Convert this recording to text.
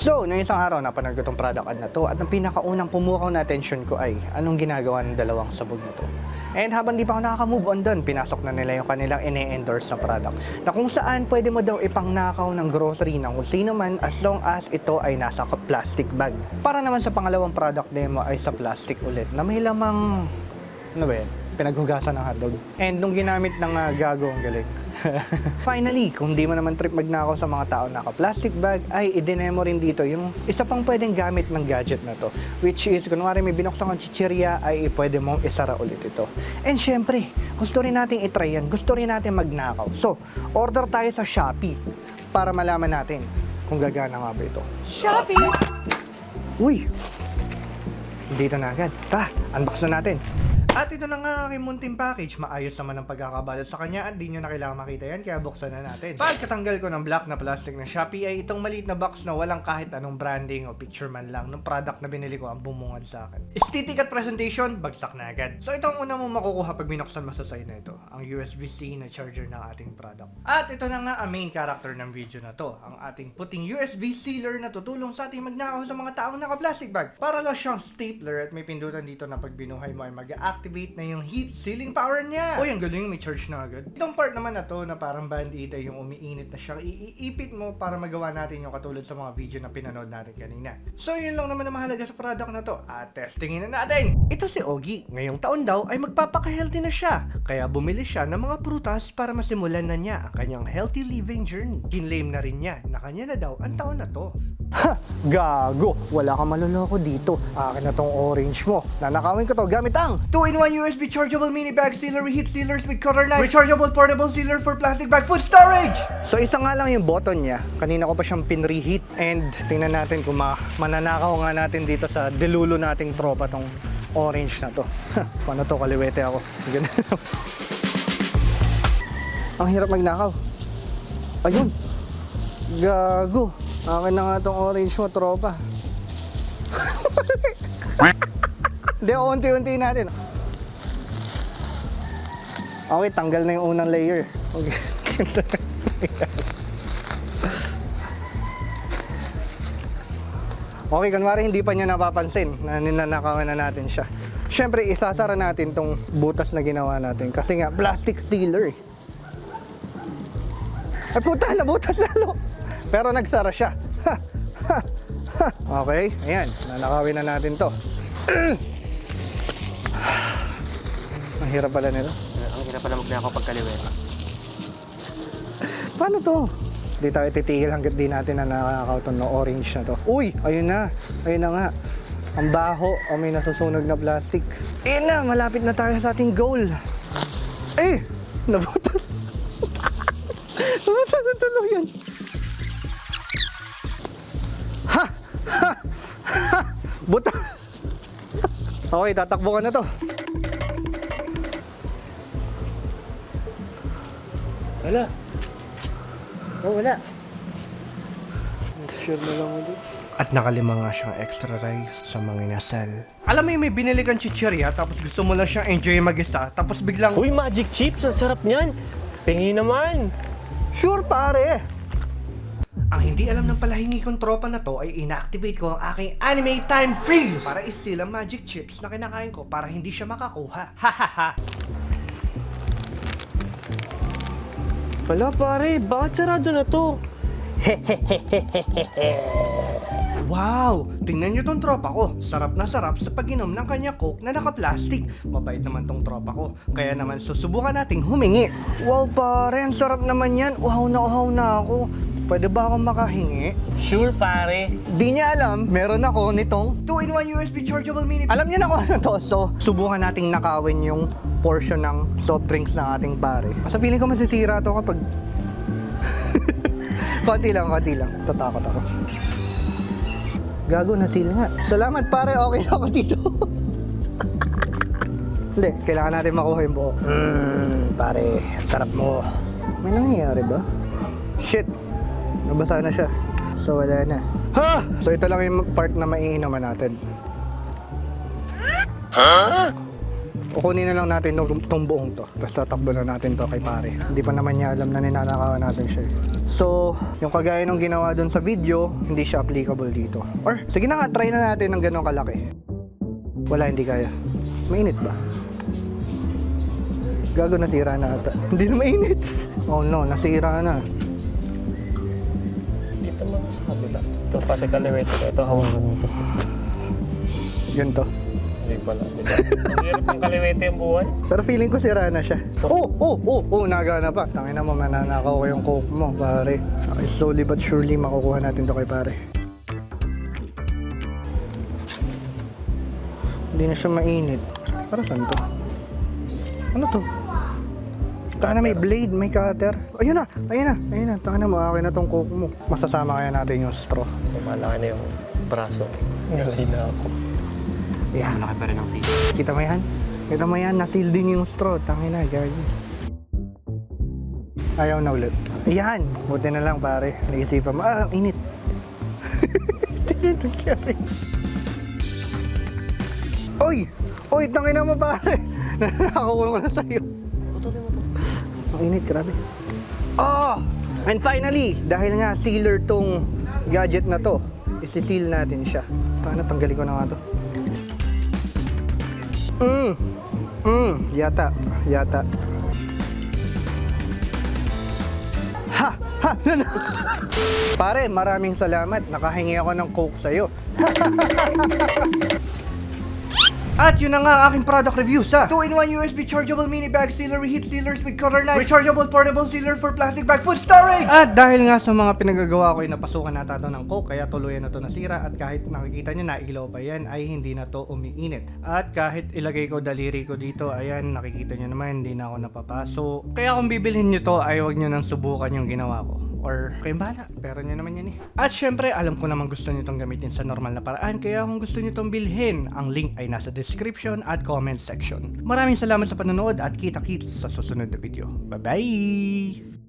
So, noong isang araw, napanood ko itong product ad na to at ang pinakaunang pumukaw na attention ko ay anong ginagawa ng dalawang sabog na to. And habang di pa ako nakaka-move on doon, pinasok na nila yung kanilang ine-endorse na product na kung saan pwede mo daw ipangnakaw ng grocery ng kung sino man as long as ito ay nasa plastic bag. Para naman sa pangalawang product demo ay sa plastic ulit na may lamang, ano ba yan? pinaghugasan ng hotdog. And nung ginamit ng uh, gago, ang galing. Finally, kung di mo naman trip magnakaw sa mga tao naka-plastic bag, ay idinemo rin dito yung isa pang pwedeng gamit ng gadget na to. Which is, kunwari may binuksan kang chichirya, ay pwede mong isara ulit ito. And syempre, gusto rin natin itry yan. Gusto rin natin magnakaw. So, order tayo sa Shopee para malaman natin kung gagana nga ba ito. Shopee! Uy! Dito na agad. Tara, unbox na natin. At ito na nga ang aking munting package. Maayos naman ang pagkakabalot sa kanya at di nyo na kailangan makita yan kaya buksan na natin. Pagkatanggal ko ng black na plastic ng Shopee ay itong maliit na box na walang kahit anong branding o picture man lang ng product na binili ko ang bumungad sa akin. Aesthetic at presentation, bagsak na agad. So ito ang una mong makukuha pag binuksan mo sa side na ito. Ang USB-C na charger ng ating product. At ito na nga ang main character ng video na to. Ang ating puting USB sealer na tutulong sa ating magnakaw sa mga taong naka-plastic bag. Para lang siyang stapler at may pindutan dito na pag binuhay mo ay mag-activate na yung heat sealing power niya. Uy, ang galing, may charge na agad. Itong part naman na to na parang band-aid ay yung umiinit na siyang iipit mo para magawa natin yung katulad sa mga video na pinanood natin kanina. So yun lang naman ang mahalaga sa product na to at testingin na natin. Ito si Ogie. Ngayong taon daw ay magpapaka-healthy na siya. Kaya bumili siya ng mga prutas para masimulan na niya ang kanyang healthy living journey. Kinlame na rin niya na kanya na daw ang taon na to. Ha! Gago! Wala kang maloloko dito. Akin na tong orange mo. Nanakawin ko to gamit ang 2-in-1 USB chargeable mini bag sealer heat sealers with cutter knife. Rechargeable portable sealer for plastic bag food storage! So isa nga lang yung button niya. Kanina ko pa siyang pinreheat and tingnan natin kung ma mananakaw nga natin dito sa delulo nating tropa tong orange na to. Paano to? Kaliwete ako. Ang hirap magnakaw. Ayun. Gago. Akin na nga tong orange mo, tropa. Hindi, unti-unti natin. Okay, tanggal na yung unang layer. Okay. Okay, kunwari hindi pa niya napapansin na ninanakawan na natin siya. Siyempre, isasara natin tong butas na ginawa natin kasi nga plastic sealer. Ay puta, nabutas lalo. Pero nagsara siya. Ha, ha, ha. Okay, ayan. Nanakawin na natin to. Ang hirap pala nito. Ang hirap pala magnakaw pag kaliwete. Paano to? Di tayo titigil hanggat di natin na nakakaw no orange na to. Uy, ayun na. Ayun na nga. Ang baho o may nasusunog na plastic. Ayun na, malapit na tayo sa ating goal. Eh, nabutas. Nabutas na tuloy yan. Ha! Ha! Ha! Buta! Okay, tatakbo ka na to. Wala. Oh, wala. Sure na lang ulit. At nakalima nga siyang extra rice sa mga inasal. Alam mo yung may binili kang chichirya tapos gusto mo lang siyang enjoy mag-isa tapos biglang Uy, magic chips! Ang sarap niyan! Pingi naman! Sure pare! Ang hindi alam ng palahingi kong tropa na to ay inactivate ko ang aking anime time freeze para i-steal ang magic chips na kinakain ko para hindi siya makakuha. Hahaha! Wala pare, bakit sarado na to? Wow! Tingnan nyo tong tropa ko. Sarap na sarap sa pag-inom ng kanya coke na naka-plastic. Mabait naman tong tropa ko. Kaya naman susubukan nating humingi. Wow pare, ang sarap naman yan. Uhaw na uhaw na ako. Pwede ba akong makahingi? Sure pare. Di niya alam, meron ako nitong 2-in-1 USB chargeable mini. Alam niya na kung ano to. So, subukan nating nakawin yung portion ng soft drinks ng ating pare. Sa feeling ko masisira to kapag... konti lang, konti lang. Tatakot ako. Gago, nasil nga. Salamat pare, okay na ako dito. Hindi, kailangan natin makuha yung buo. Mmm, pare, sarap mo. May nangyayari ba? Shit, nabasa na siya. So wala na. Ha! So ito lang yung part na maiinuman natin. Kukunin na lang natin itong, itong buong to. Tapos tatakbo na natin to kay pare. Hindi pa naman niya alam na ninanakawan natin siya. eh. So, yung kagaya nung ginawa dun sa video, hindi siya applicable dito. Or, sige na nga, try na natin ng ganong kalaki. Wala, hindi kaya. Mainit ba? Gago, nasira na ata. Hindi na mainit. oh no, nasira na. Dito mo sa kabila. Ito kasi kaliwete ko. Ito hawakan mo kasi. Yun to. Hindi pala. Di ba? Ang hirap kaliwete yung buhay. Pero feeling ko sira na siya. Oh, oh, oh, oh, nagana pa. Tangin na mo, mananakaw ko yung coke mo, pare. Okay, slowly but surely makukuha natin to kay pare. Hindi na siya mainit. Para saan to? Ano to? Taka na may blade, may cutter. Ayun na, ayun na, ayun na. Taka na mo, akin na tong coke mo. Masasama kaya natin yung straw. Malaki na yung braso. Ngalay na ako. Yeah. Malaki pa rin ang tig. Kita mo yan? Kita mo yan, nasil din yung straw. Tangin na, gagi. Ayaw na ulit. Ayan, buti na lang pare. Naisipan mo, ah, init. Hindi na nangyari. Oy! Oy, tangin na mo pare. Nakakuha ko na sa'yo. Putulin mo. Ang init, grabe. Oh! And finally, dahil nga sealer tong gadget na to, isi-seal natin siya. Paano tanggalin ko na nga to? Mm. Mm, yata, yata. Ha! Ha! Pare, maraming salamat. Nakahingi ako ng coke sa'yo. At yun na nga ang aking product review sa 2-in-1 USB chargeable mini bag sealer heat sealers with color knife rechargeable portable sealer for plastic bag food storage! At dahil nga sa mga pinagagawa ko ay napasukan nata to ng coke kaya tuluyan na to nasira. At kahit nakikita nyo na ilaw pa yan ay hindi na to umiinit. At kahit ilagay ko daliri ko dito ayan nakikita nyo naman hindi na ako napapaso. Kaya kung bibilhin nyo to ay wag nyo nang subukan yung ginawa ko or kayo bahala. Pero nyo naman yan eh. At syempre alam ko naman gusto nyo tong gamitin sa normal na paraan kaya kung gusto nyo tong bilhin ang link ay nasa description at comment section. Maraming salamat sa panonood at kita kits sa susunod na video. Bye bye